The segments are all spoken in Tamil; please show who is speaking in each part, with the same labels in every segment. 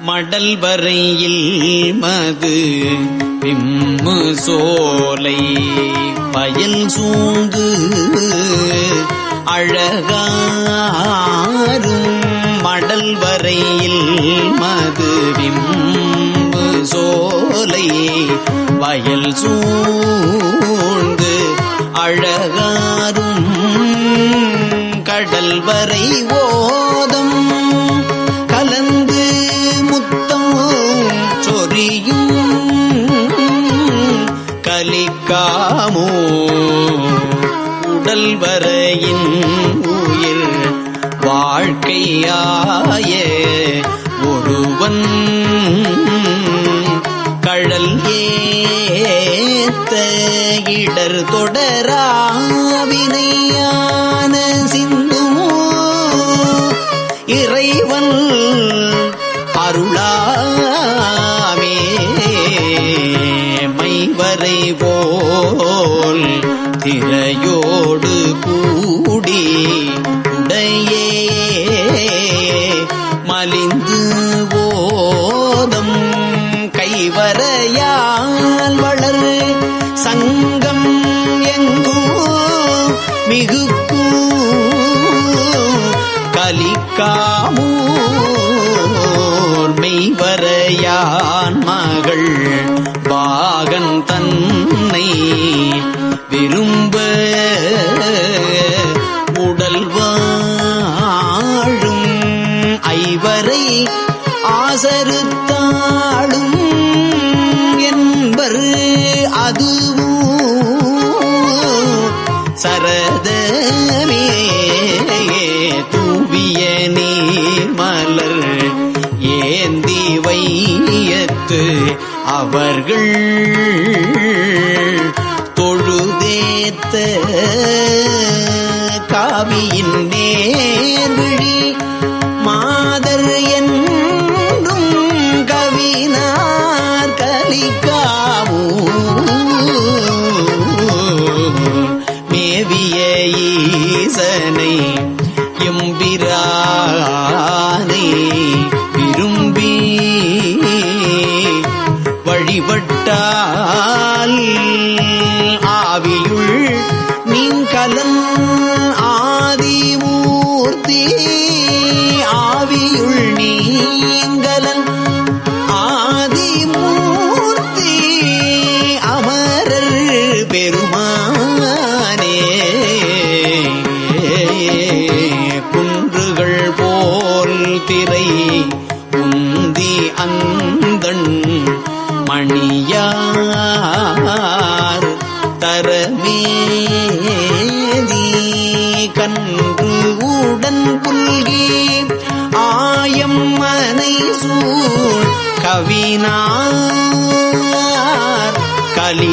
Speaker 1: மடல் வரையில் மது பிம்மு சோலை பயல் சூங்கு அழகாரும் மடல் வரையில் மது பிம்மு சோலை வயல் சூழ்ந்து அழகாரும் கடல் வரை ஓதம் வரையின் உயிர் வாழ்க்கையாய ஒருவன். கடல் ஏத்த இடர் தொடரா கூடி அவர்கள் தொழுதேத்த காவியின் நேர்விழி கவினார் கலிக்காமூர்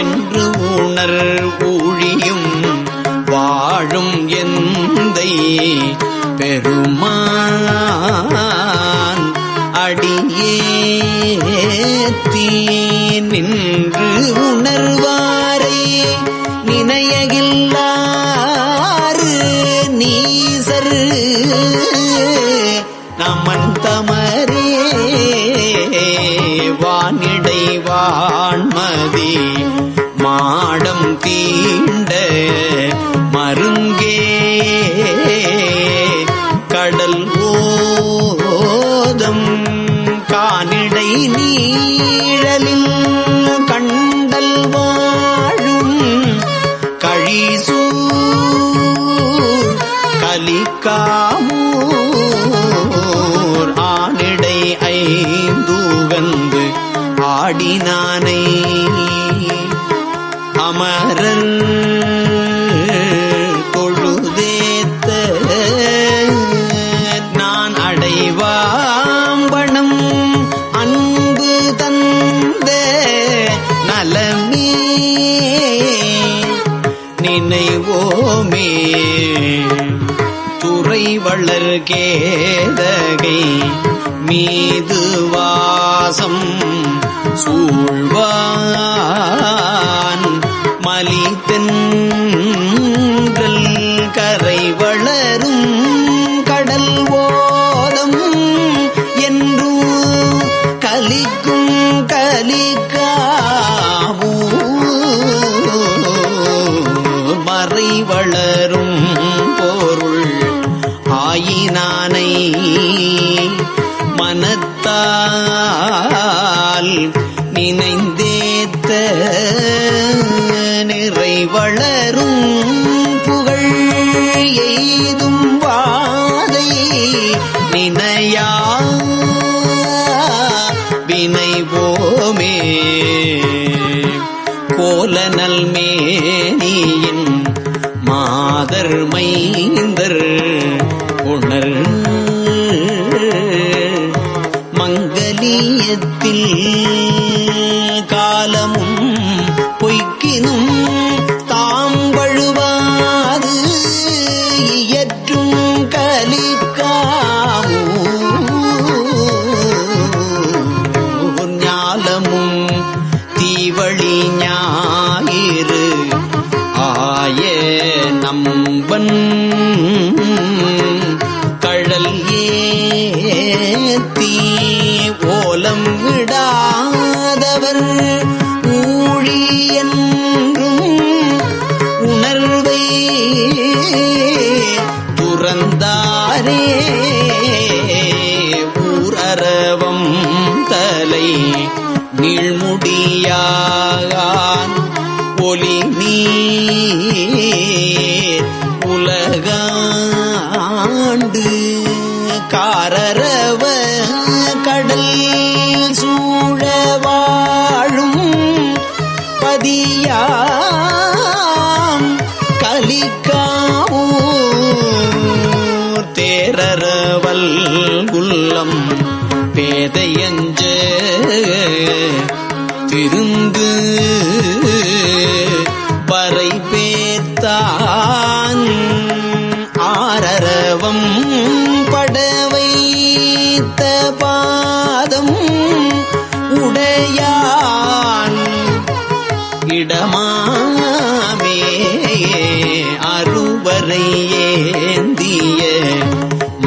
Speaker 1: என்று உணர் ஊழியும் வாழும் எந்தை பெருமான் அடியே நின்று உண் ஆண்ம வளர்கேதகை மீது வாசம் சூழ்வான் மலித்தன் மயத்தில் திருந்து பறை பேத்தான் ஆரரவம் படவைத்த பாதம் உடையான் இடமாமே அறுவரை ஏந்திய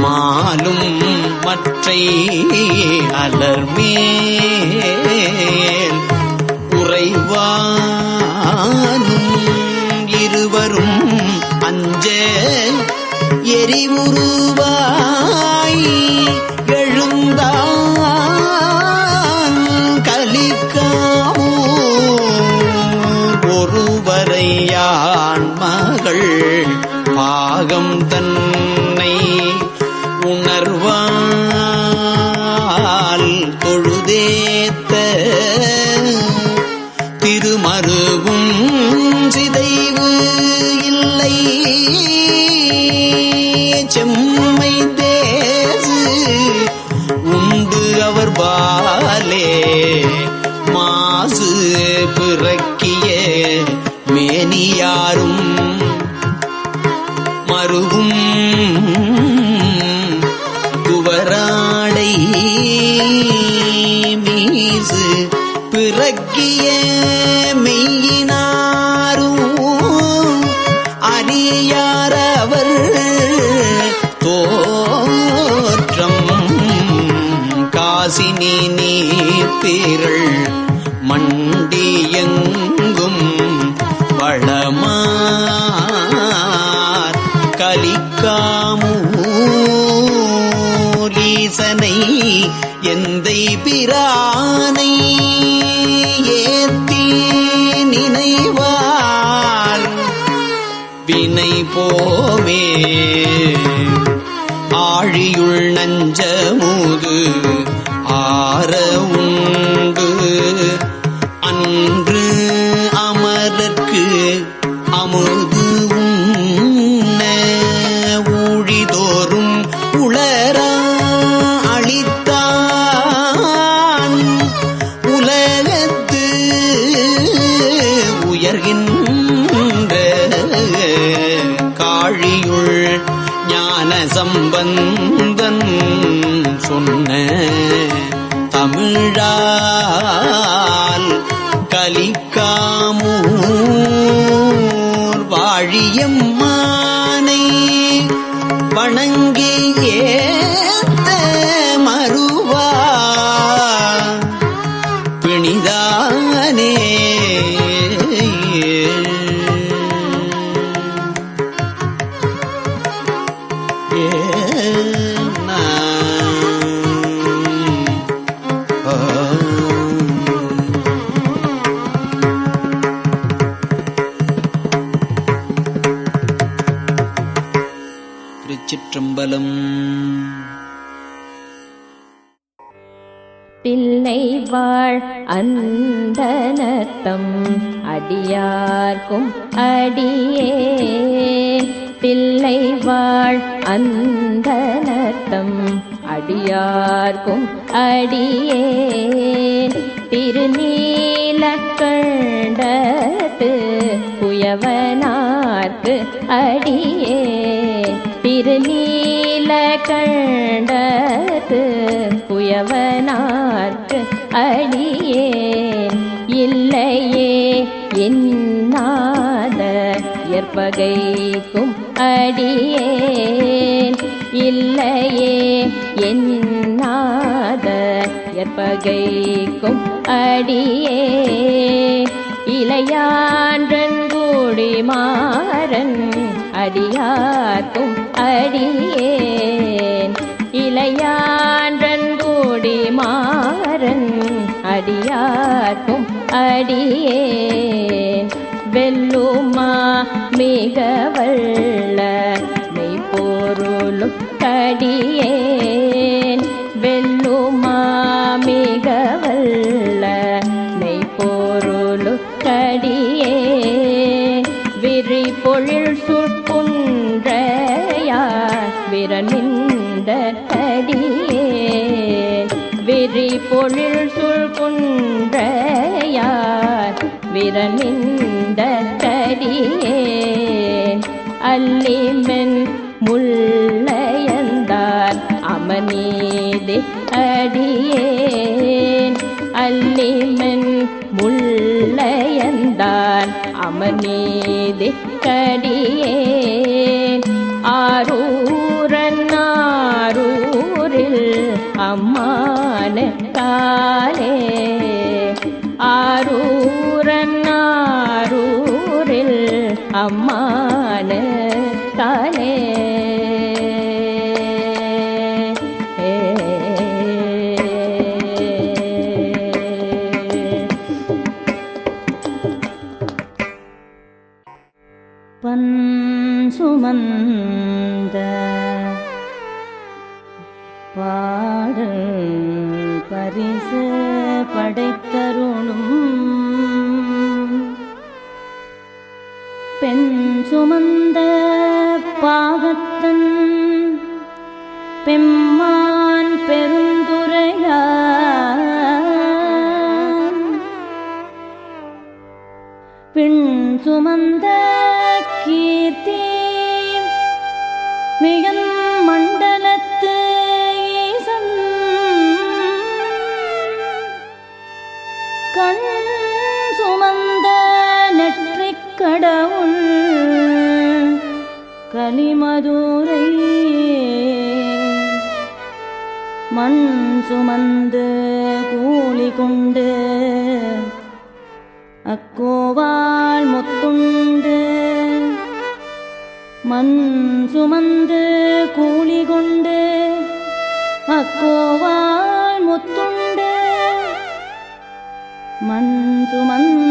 Speaker 1: மாலும் மற்றை அலர்மே எரிவுருவாய். பிறக்க எந்தை பிரானை ஏத்தி நினைவால் வினை போமே. ஆழியுள் நஞ்சமூ வந்த அடியார்க்கும் அடியே.
Speaker 2: பிள்ளை வாழ் அந்த நத்தம் அடியார்க்கும் அடியே. திருநீல கண்டத்து புயவனார்க்கு அடியே. திருநீல கண்டத்து புயவனார்க்கு அடியே. இல்லையே என்னாத ஏற்பகைக்கும் அடியேன்? இல்லையே என்னாத ஏற்பகைக்கும் அடியே இளையான்றங்கூடி மாறன் அடியாக்கும் அடியேன். இளையான்றங்கூடி மாறன் அடியாக்கும் அடியேன். வெல்லுமா மிக வல்ல மெய்ப்பொருளும் கடியேன் விரனிந்த கடியேன் அல்லிமென் முள்ளையந்தார் அமனீதி அடியேன். அல்லிமென் முள்ளையந்தார் அமனீதி கடியேன்
Speaker 3: சுமந்த பாடல் பரிசு படைத்தருளும். பெண் சுமந்த பாகத்தன் பெண் சுமந்து கூலி கொண்டு அக்கோவால் முத்துண்டு. மண் சுமந்து கூலி கொண்டு அக்கோவால் முத்துண்டு. மண் சுமந்து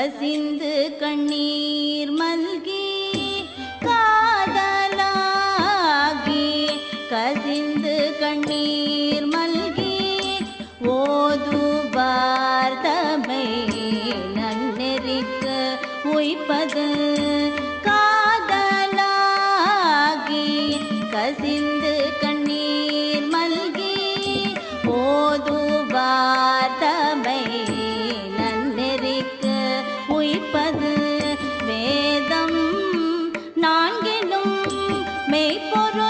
Speaker 4: கசிந்து கண்ணீர் মেয়ে পর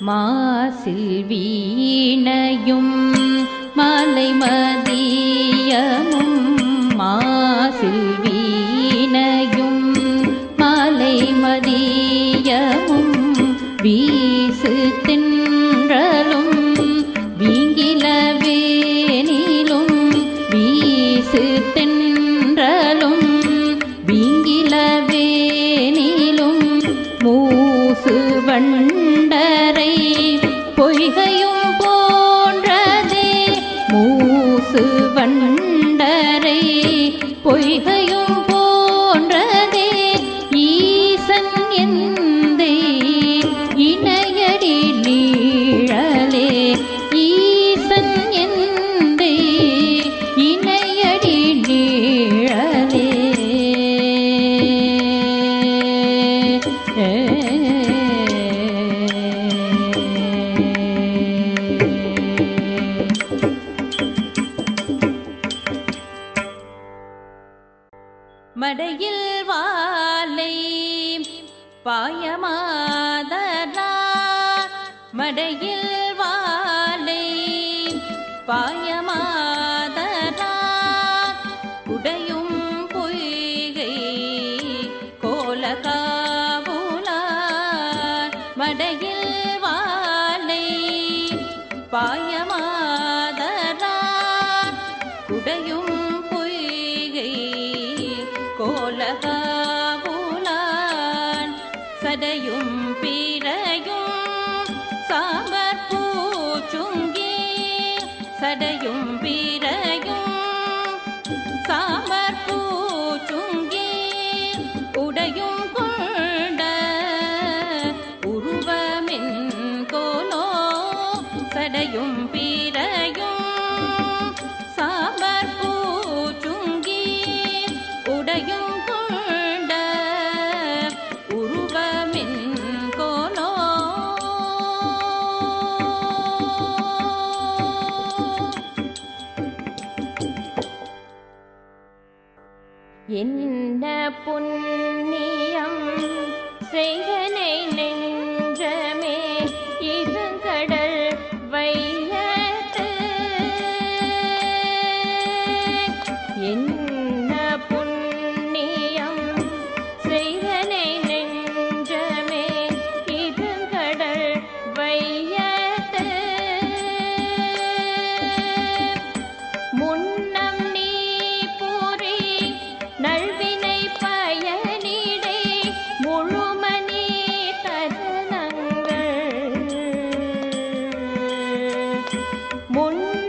Speaker 2: மாசில் வீணையும் மலை மதியம் தொண்டரை பொய்கையும் போன்றதே மூசு வண்டரை பொய்கை மடையில் வாலை பாயமாதரா மடையில் வாலை பாயமா 的勇。புண்ணியம் செய்த 몰라